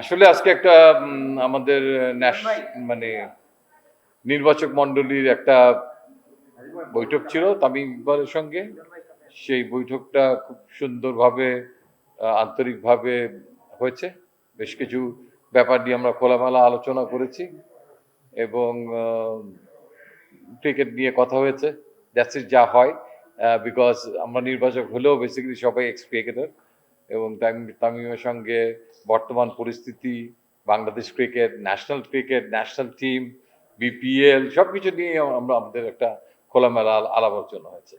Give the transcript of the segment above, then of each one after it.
আসলে আজকে একটা আমাদের মানে নির্বাচক মণ্ডলীর একটা বৈঠক ছিল তামিম ইকবালের সঙ্গে। সেই বৈঠকটা খুব সুন্দরভাবে আন্তরিকভাবে হয়েছে। বেশ কিছু ব্যাপার নিয়ে আমরা খোলামেলা আলোচনা করেছি এবং ক্রিকেট নিয়ে কথা হয়েছে। দ্যাটস ইট যা হয় বিকজ আমরা নির্বাচক হলেও বেসিক্যালি সবাই এক্স ক্রিকেটার এবং তামিম তামিমের সঙ্গে বর্তমান পরিস্থিতি Bangladesh cricket national cricket national team BPL সব কিছু নিয়ে আমরা আমাদের একটা খোলামেলা আল- আলাপ আলোচনা হয়েছে।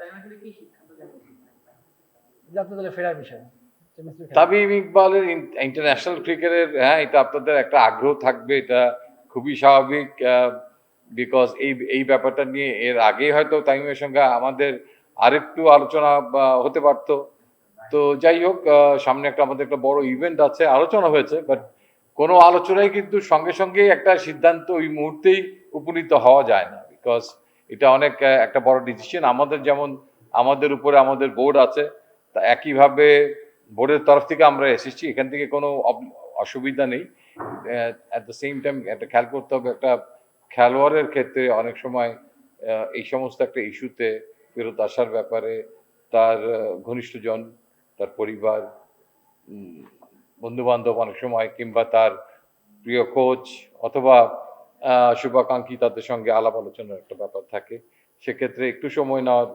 তামিম ইকবালের ইন্টারন্যাশনাল ক্রিকেটের হ্যাঁ এটা আপনাদের একটা আগ্রহ থাকবে এটা খুবই স্বাভাবিক বিকজ এই এই ব্যাপারটা নিয়ে এর আগেই হয়তো তামিমের সঙ্গে আমাদের আরেকটু আলোচনা হতে পারতো। তো যাই হোক সামনে একটা আমাদের একটা বড় ইভেন্ট আছে, আলোচনা হয়েছে বাট কোনো আলোচনায় কিন্তু সঙ্গে সঙ্গে একটা সিদ্ধান্ত ওই মুহূর্তেই উপনীত হওয়া যায় না বিকজ এটা অনেক একটা বড় ডিসিশন আমাদের যেমন, আমাদের উপরে আমাদের বোর্ড আছে, তা একইভাবে বোর্ডের তরফ থেকে আমরা এসেছি, এখান থেকে কোনো অসুবিধা নেই। অ্যাট দ্য সেম টাইম একটা খেয়াল করতে হবে, একটা খেলোয়াড়ের ক্ষেত্রে অনেক সময় এই সমস্ত একটা ইস্যুতে ফেরত আসার ব্যাপারে তার ঘনিষ্ঠজন তার পরিবার বন্ধু বান্ধব অনেক সময় কিংবা তার প্রিয় কোচ অথবা শুভাকাঙ্ক্ষী তাদের সঙ্গে আলাপ আলোচনার একটা ব্যাপার থাকে। সেক্ষেত্রে একটু সময় নেওয়ার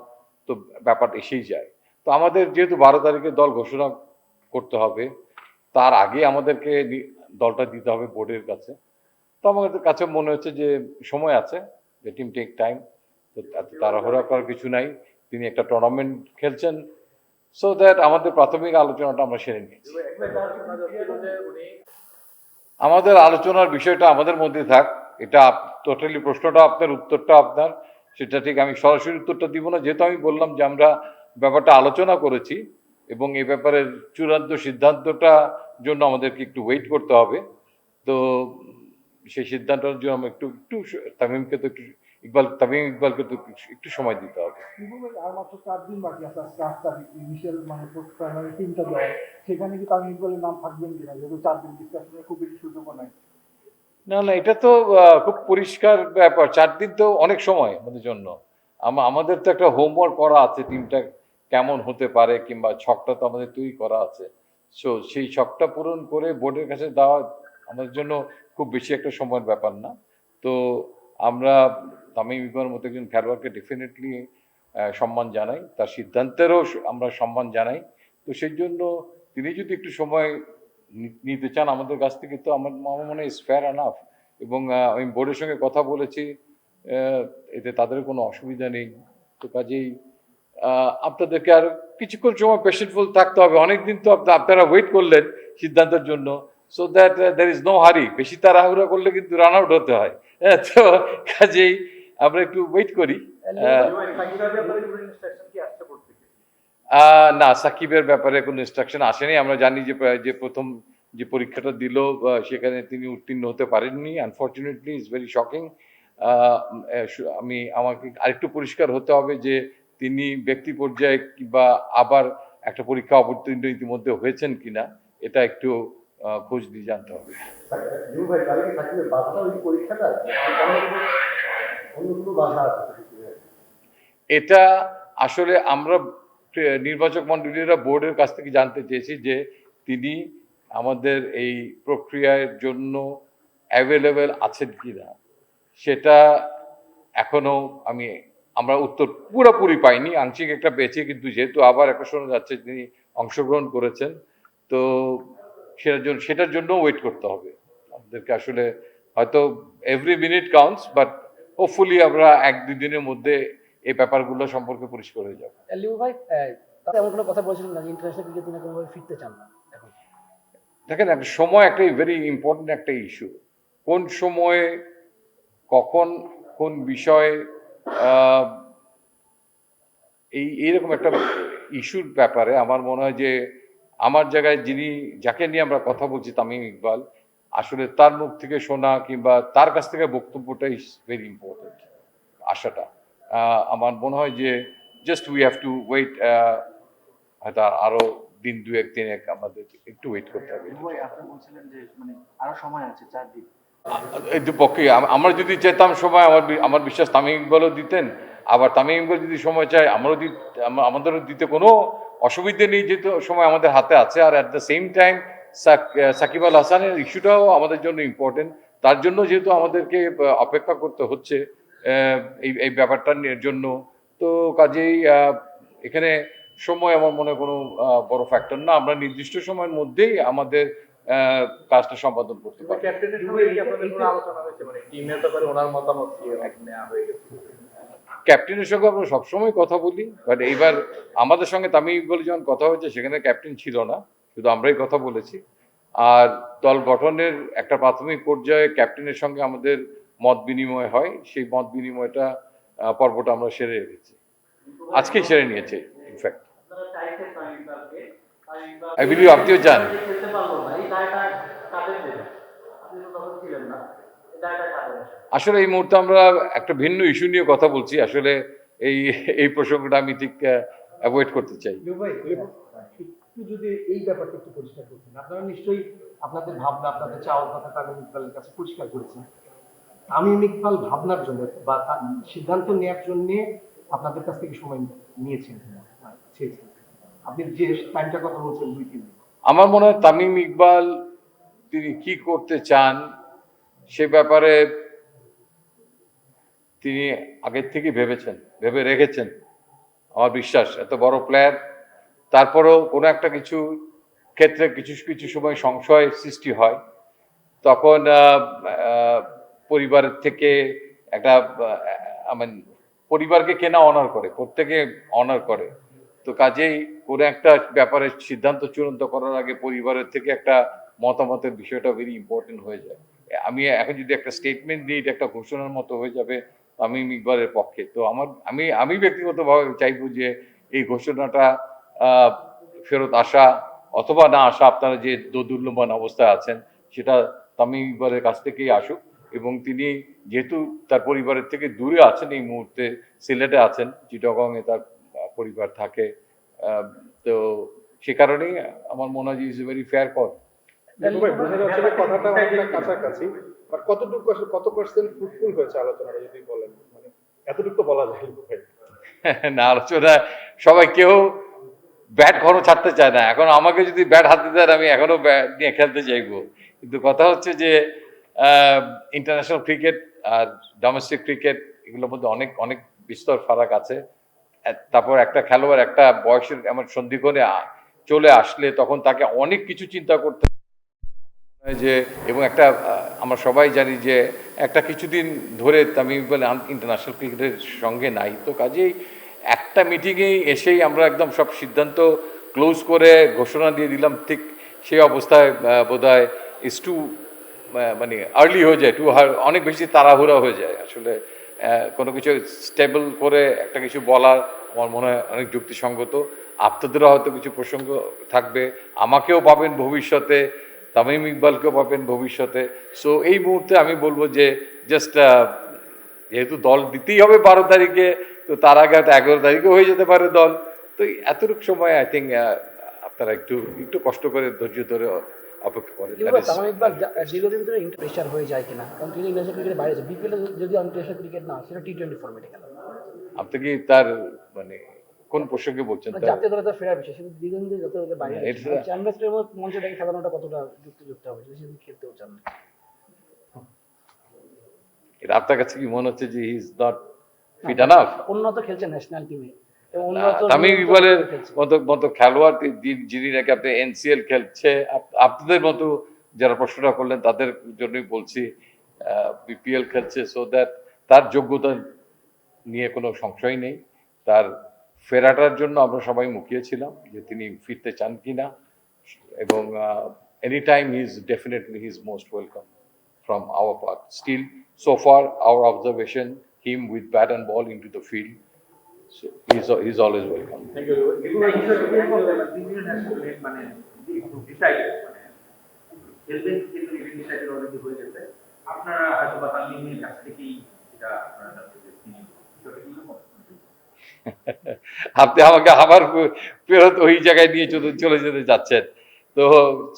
তো ব্যাপার এসেই যায়। তো আমাদের যেহেতু বারো তারিখে দল ঘোষণা করতে হবে, তার আগে আমাদেরকে দলটা দিতে হবে বোর্ডের কাছে। তো আমাদের কাছে মনে হচ্ছে যে সময় আছে, যে টিম টেক টাইম তো এত তাড়াহুড়া করার কিছু নাই। তিনি একটা টুর্নামেন্ট খেলছেন সো দ্যাট আমাদের প্রাথমিক আলোচনাটা আমরা সেরে নিয়েছি। আমাদের আলোচনার বিষয়টা আমাদের মধ্যে থাক, এটা টোটালি প্রশ্নটা আপনার, উত্তরটা আপনার, সেটা ঠিক আমি সরাসরি উত্তরটা দিব না। যেহেতু আমি বললাম যে আমরা ব্যাপারটা আলোচনা করেছি এবং এই ব্যাপারে চূড়ান্ত সিদ্ধান্তটা জন্য আমাদেরকে একটু ওয়েট করতে হবে। তো সেই সিদ্ধান্তের জন্য আমরা একটু একটু তামিমকে তো একটু ইকবাল তামিম ইকবালকে তো একটু- সময় দিতে হবে। আর মাত্র চার দিন বাকি আছে আজকে আট তারিখ ইনিশিয়াল মানে প্রাইমারি টিমটা দেওয়া সেখানে কি তামিম ইকবালের নাম থাকবেন কিনা যেহেতু চার দিন ডিসকাশনের খুব বেশি সুযোগও নাই। না না এটা তো খুব পরিষ্কার ব্যাপার। চার দিন তো অনেক সময় আমাদের জন্য। আমাদের তো একটা হোমওয়ার্ক করা আছে টিমটা কেমন হতে পারে কিংবা ছকটা তো আমাদের তৈরি করা আছে। সো সেই ছকটা পূরণ করে বোর্ডের কাছে দেওয়া আমাদের জন্য খুব বেশি একটা সময়ের ব্যাপার না। তো আমরা তামিম ইকবালের মতো একজন খেলোয়াড়কে ডেফিনেটলি সম্মান জানাই। তার সিদ্ধান্তেরও আমরা সম্মান জানাই। তো সেই জন্য তিনি যদি একটু সময় নিতে চান আমাদের কাছ থেকে, তো আমার আমার মনে হয় ফেয়ার আনাফ এবং আমি বোর্ডের সঙ্গে কথা বলেছি এতে তাদের কোনো অসুবিধা নেই। তো কাজেই আপনাদেরকে আর কিছুক্ষণ সময় পেশেন্টফুল থাকতে হবে। অনেকদিন তো আপনারা ওয়েট করলেন সিদ্ধান্তের জন্য। So that there is no hurry বেশি তাড়াহুড়া করলে কিন্তু রান আউট হতে হয়। হ্যাঁ, তো কাজেই আমরা একটু ওয়েট করি। না সাকিবের ব্যাপারে কোনো ইনস্ট্রাকশন আসেনি। আমরা জানি যে যে প্রথম যে পরীক্ষাটা দিল সেখানে তিনি উত্তীর্ণ হতে পারেননি। আনফর্চুনেটলি ইজ ভেরি শকিং আমি আমাকে আরেকটু পরিষ্কার হতে হবে যে তিনি ব্যক্তি পর্যায়ে কিংবা আবার একটা পরীক্ষা অবতীর্ণ ইতিমধ্যে হয়েছেন কিনা এটা একটু খোঁজ দিয়ে জানতে হবে। কি? এটা আসলে আমরা নির্বাচক মণ্ডলীরা বোর্ডের কাছ থেকে জানতে চেয়েছি যে তিনি আমাদের এই প্রক্রিয়ার জন্য অ্যাভেলেবেল আছেন কিনা। সেটা এখনও আমি আমরা উত্তর পুরোপুরি পাইনি। আংশিক একটা পেয়েছি কিন্তু যেহেতু আবার একটা শোনা যাচ্ছে তিনি অংশগ্রহণ করেছেন তো সেটার জন্য সেটার জন্য ওয়েট করতে হবে। আমাদেরকে আসলে হয়তো every minute counts but hopefully আমরা এক দুই দিনের মধ্যে এই ব্যাপারগুলো সম্পর্কে পরিষ্কার হয়ে যাবে। লিউ ভাই এমন কোনো কথা বলছিলেন না ইন্টারন্যাশনাল ক্রিকেট তিনি কোনোভাবে ফিরতে চান না দেখেন একটা সময় একটা ভেরি ইম্পর্টেন্ট একটা ইস্যু কোন সময়ে কখন কোন বিষয়ে এই এইরকম একটা ইস্যুর ব্যাপারে আমার মনে হয় যে আমার জায়গায় যিনি যাকে নিয়ে আমরা কথা বলছি তামিম ইকবাল আসলে তার মুখ থেকে শোনা কিংবা তার কাছ থেকে বক্তব্যটা ইজ ভেরি ইম্পর্টেন্ট আশাটা আমার মনে হয় যে just we have to wait হয়তো আরও দিন দু এক দিন এক আমাদের একটু ওয়েট করতে হবে ভাই আপনি বলছিলেন যে মানে আরও সময় আছে চার দিন এই পক্ষে আম- আমরা যদি চেতাম সময় আমার আমার বিশ্বাস তামিম ইকবালও দিতেন আবার তামিম যদি সময় চায় আমরাও দি আমাদেরও দিতে কোনো অসুবিধে নেই যেহেতু সময় আমাদের হাতে আছে। আর at the same time Shakib Al হাসানের ইস্যুটাও আমাদের জন্য ইম্পর্টেন্ট তার জন্য যেহেতু আমাদেরকে অপেক্ষা করতে হচ্ছে এই এই ব্যাপারটা নিয়ে জন্য। তো কাজেই এখানে সময় আমার মনে হয় কোনো বড় ফ্যাক্টর না। আমরা নির্দিষ্ট সময়ের মধ্যেই আমাদের কাজটা সম্পাদন করতে পারি ক্যাপ্টেনের সঙ্গে আমরা সবসময় কথা বলি বাট এইবার আমাদের সঙ্গে তামিম ইকবাল যখন কথা হয়েছে, সেখানে ক্যাপ্টেন ছিল না, শুধু আমরাই কথা বলেছি। আর দল গঠনের একটা প্রাথমিক পর্যায়ে ক্যাপ্টেনের সঙ্গে আমাদের মত বিনিময় হয়, সেই মত বিনিময়টা পর্বটা আমরা সেরে রেখেছি। আজকেই সেরে নিয়েছে ইনফ্যাক্ট আই বিলিভ আপনিও চান আসলে এই মুহূর্তে আমরা একটা ভিন্ন ইস্যু নিয়ে কথা বলছি। আসলে এই এই প্রসঙ্গটা আমি ঠিক অ্যাভয়েড করতে চাই। একটু যদি এই ব্যাপারটা একটু পরিষ্কার করতেন। আপনারা নিশ্চয়ই আপনাদের ভাবনা আপনাদের চাওয়ার কথা তামিম ইকবালের কাছে পরিষ্কার করেছেন। তামিম ইকবাল ভাবনার জন্য বা তার সিদ্ধান্ত নেওয়ার জন্য আপনাদের কাছ থেকে সময় নিয়েছেন চেয়েছেন আপনি যে টাইমটার কথা বলছেন দুই তিন আমার মনে হয় তামিম ইকবাল তিনি কি করতে চান সে ব্যাপারে তিনি আগের থেকে ভেবেছেন, ভেবে রেখেছেন। আমার বিশ্বাস, এত বড় প্লেয়ার তারপরেও কোনো একটা কিছু ক্ষেত্রে কিছু কিছু সময় সংশয় সৃষ্টি হয়। তখন পরিবারের থেকে একটা মানে পরিবারকে কেনা অনার করে, প্রত্যেকে অনার করে। তো কাজেই কোনো একটা ব্যাপারে সিদ্ধান্ত চূড়ান্ত করার আগে পরিবারের থেকে একটা মতামতের বিষয়টা ভেরি ইম্পর্টেন্ট হয়ে যায়। আমি এখন যদি একটা স্টেটমেন্ট দিই, এটা একটা ঘোষণার মতো হয়ে যাবে তামিম ইকবালের পক্ষে। তো আমার, আমি আমি ব্যক্তিগতভাবে চাইব যে এই ঘোষণাটা ফেরত আসা অথবা না আসা, আপনারা যে দোদুল্যমান অবস্থায় আছেন, সেটা তামিম ইকবালের কাছ থেকেই আসুক এবং তিনি যেহেতু তার পরিবারের থেকে দূরে আছেন এই মুহূর্তে, সিলেটে আছেন, চিটাগংয়ে তার পরিবার থাকে তো সে কারণেই আমার মনে হয় যে is a very fair call যে মানে আলোচনা, সবাই কেউ ব্যাট ঘন ছাড়তে চায় না। এখন আমাকে যদি ব্যাট হাতে দেন, আমি ব্যাট নিয়ে খেলতে চাইব। কিন্তু কথা হচ্ছে যে ইন্টারন্যাশনাল ক্রিকেট আর ডোমেস্টিক ক্রিকেট এগুলোর মধ্যে অনেক অনেক বিস্তর ফারাক আছে। তারপর একটা খেলোয়াড়, একটা বয়সের এমন সন্ধিক্ষণে চলে আসলে তখন তাকে অনেক কিছু চিন্তা করতে যে, এবং একটা আমরা সবাই জানি যে, একটা কিছুদিন ধরে তামিম ইকবাল ইন্টারন্যাশনাল ক্রিকেটের সঙ্গে নাই। তো কাজেই একটা মিটিংয়েই এসেই আমরা একদম সব সিদ্ধান্ত ক্লোজ করে ঘোষণা দিয়ে দিলাম, ঠিক সেই অবস্থায় বোধ হয় ইস টু মানে আর্লি হয়ে যায় টু হার অনেক বেশি তাড়াহুড়া হয়ে যায়। আসলে কোনো কিছু স্টেবল করে একটা কিছু বলার আমার মনে হয় অনেক যুক্তিসঙ্গত। আপনাদেরও হয়তো কিছু প্রসঙ্গ থাকবে, আমাকেও পাবেন ভবিষ্যতে। তামিম ইকবালকেও পাবেন ভবিষ্যতে। সো এই মুহূর্তে আমি বলব যে জাস্ট যেহেতু দল দিতেই হবে বারো তারিখে তো তার আগে হয়তো এগারো তারিখে হয়ে যেতে পারে দল। তো এতটুকু সময় আই থিঙ্ক আপনারা একটু একটু কষ্ট করে ধৈর্য ধরে অপেক্ষা করেন। দীর্ঘদিন ধরে প্রেশার হয়ে যায় কিনা? কারণ তিনি ইন্টারন্যাশনাল ক্রিকেটের বাইরে বিপিএল যদি ইন্টারন্যাশনাল ক্রিকেট না সেটা টি টোয়েন্টি ফর্মেটে খেলা। আপনি কি তার মানে কোন প্রসঙ্গে বলছেন? মানে জাতীয় দলে তো ফেরার বিষয় কিন্তু দীর্ঘদিন ধরে জাতীয় দলের বাইরে এটা- মঞ্চে খেলানোটা কতটা যুক্তিযুক্ত হবে? যদি সেদিন খেলতেও চান। না এটা আপনার কাছে কি মনে হচ্ছে যে he is not fit enough খেলছে ন্যাশনাল টিমে তামিম ইকবালের মতো মতো খেলোয়াড় যিনি নাকি আপনি এনসিএল খেলছে আপনাদের মতো যারা প্রশ্নটা করলেন তাদের জন্যই বলছি বিপিএল খেলছে সো দ্যাট তার যোগ্যতা নিয়ে কোনো সংশয় নেই। তার ফেরাটার জন্য আমরা সবাই মুখিয়েছিলাম যে তিনি ফিরতে চান কিনা এবং any time he is definitely he is most welcome from our part. Still, so far, our observation, him with bat and ball into the field, so he's, he's always welcome. মানে ডিসাইড মানে খেলবেন কিন্তু decide already হয়ে গেছে। আপনারা হয়তো বা তামিমের কাছ থেকেই এটা আপনারা জানতে চাইছেন। বিষয়টা কি রকম? আপনি আমাকে আবার ফেরত ওই জায়গায় নিয়ে চলে যেতে যাচ্ছেন তো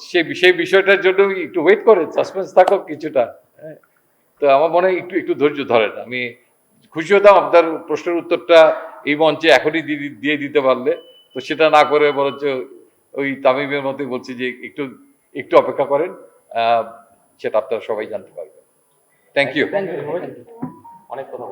সেই সেই বিষয়টার জন্য একটু ওয়েট করেন সাসপেন্স থাকুক কিছুটা। হ্যাঁ। তো আমার মনে হয় একটু একটু ধৈর্য ধরেন। আমি খুশি হতাম আপনার প্রশ্নের উত্তরটা এই মঞ্চে এখনই দিয়ে দিতে পারলে। তো সেটা না করে বরঞ্চ ওই তামিমের মতোই বলছি যে একটু একটু অপেক্ষা করেন। সেটা আপনারা সবাই জানতে পারবেন। থ্যাংক ইউ অনেক কথা।